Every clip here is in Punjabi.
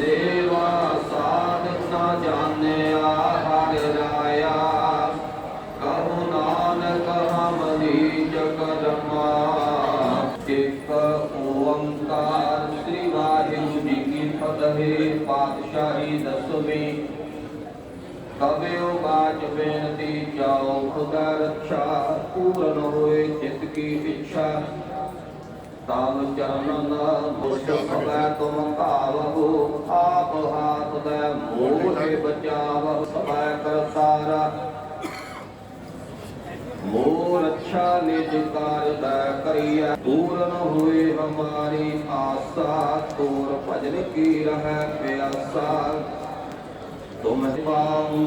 ਸੇਵਾ ਸਾਧ ਨਾ ਜਾਣਿਆ, ਹਰਿ ਰਾਇਆ। ਕਹੋ ਨਾਨਕ, ਹਮ ਨੀਚ ਕਰਮਾ। ਇਕ ਓੰਕਾਰ ਸ੍ਰੀ ਵਾਹਿਗੁਰੂ ਜੀ ਕੀ ਫਤਿਹ ਪਾਤਸ਼ਾਹੀ ਦਸਵੀਂ। ਕਬਿਓ ਬਾਚ ਬੇਨਤੀ ਜਾਓ ਖੁਦਾ ਰੱਛਾ ਪੂਰਨ ਹੋਏ ਚਿਤ ਕੀ ਇੱਛਾ ਤਾਮ ਚਰਨਨ ਮੁਸ਼ਕ ਭਗੈ ਤੁਮ ਭਾਵਹੁ ਆਪ ਹਾਥ ਦੈ ਮੋਹਿ ਬਚਾਵ ਸਭੈ ਕਰਤਾਰਾ। ਮੋਰ ਅੱਛਾ ਨਿਜ ਕਾਰਜ ਕਰੀਐ, ਪੂਰਨ ਹੋਏ ਹਮਾਰੀ ਆਸਾ, ਤੋਰ ਭਜਨ ਕੀ ਰਹਿ ਪਿਆਸਾ। ਤੁਮ ਪਾਉ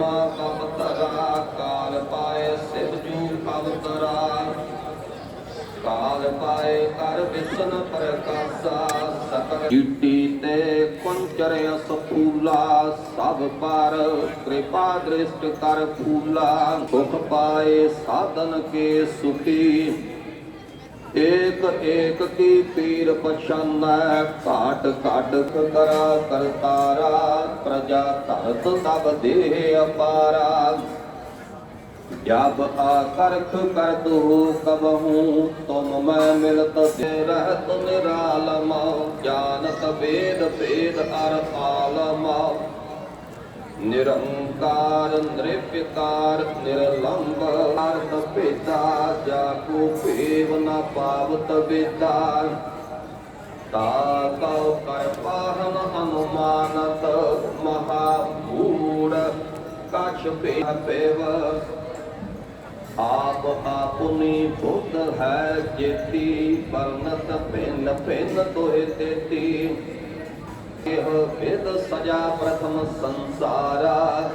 ਪਾਏ ਬ੍ਰਹਮਾ ਕਾਲ ਪਾਏ ਸਿਵ ਜੂ ਕਵਤਰਾ ਕਾਲ ਪਾਏ ਕਰ ਵਿਸ਼ਨ ਪ੍ਰਕਾਸ਼ਾ, ਸਕਲ ਜੀਤੀ ਤੇ ਕੁੰਚਰ ਅਸਫੂਲਾ ਸਭ ਪਰ ਕਿਰਪਾ ਦ੍ਰਿਸ਼ਟ ਕਰ ਫੂਲਾ। ਸੁਖ ਪਾਏ ਸਾਧਨ ਕੇ ਸੁਖੀ। ਏਕ ਏਕ ਕੀ ਪੀਰ ਪਛਾਨੈ, ਘਾਟ ਘਾਟ ਕਰਾ ਕਰਤਾਰਾ ਪ੍ਰਜਾ ਧਰਤ ਤਬ ਦੇਹ ਅਪਾਰਾ। ਜਬ ਆਕਰਖ ਕਰ ਤੂ ਕਬਹੂ, ਤੁਮ ਮੈਂ ਮਿਲਤ ਤੇ ਰਹਿਤ ਨਿਰਾਲਮ। ਜਾਨਤ ਵੇਦ ਭੇਦ ਅਰ ਆਲਮ। ਨਿਰੰਕਾਰ ਨਿਰਪਿਕਾਰ, ਨਿਰਲੰਭ ਅਰਥ ਭੇਦਾ ਜਾ ਕੋ ਭੇਵ ਨ ਪਾਵਤ ਵੇਦਾ। ਤਾ ਕਉ ਕਰ ਪਾਹਨ ਹਨੁਮਾਨਤ ਮਹਾ ਮੂੜ ਕਛ ਭੇ ਪੇਵ ਆਪ ਆਪੁਨੀ ਬੁੱਧ ਹੈ ਜੇਤੀ ਵਰਨਤ ਭਿੰਨ ਭਿੰਨ ਤੋਹਿ ਤੇਤੀ। ਇਹ ਵਿਦ ਸਜਾ ਪ੍ਰਥਮ ਸੰਸਾਰਾ,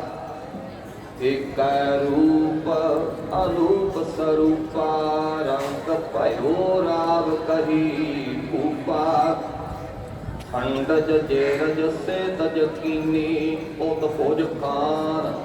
ਏਕੈ ਰੂਪ ਖੰਡਜ ਜੇਰਜ ਸੇ ਤਜ ਕੀਨੀ ਉਤ ਭੁਜ ਖਾਨ।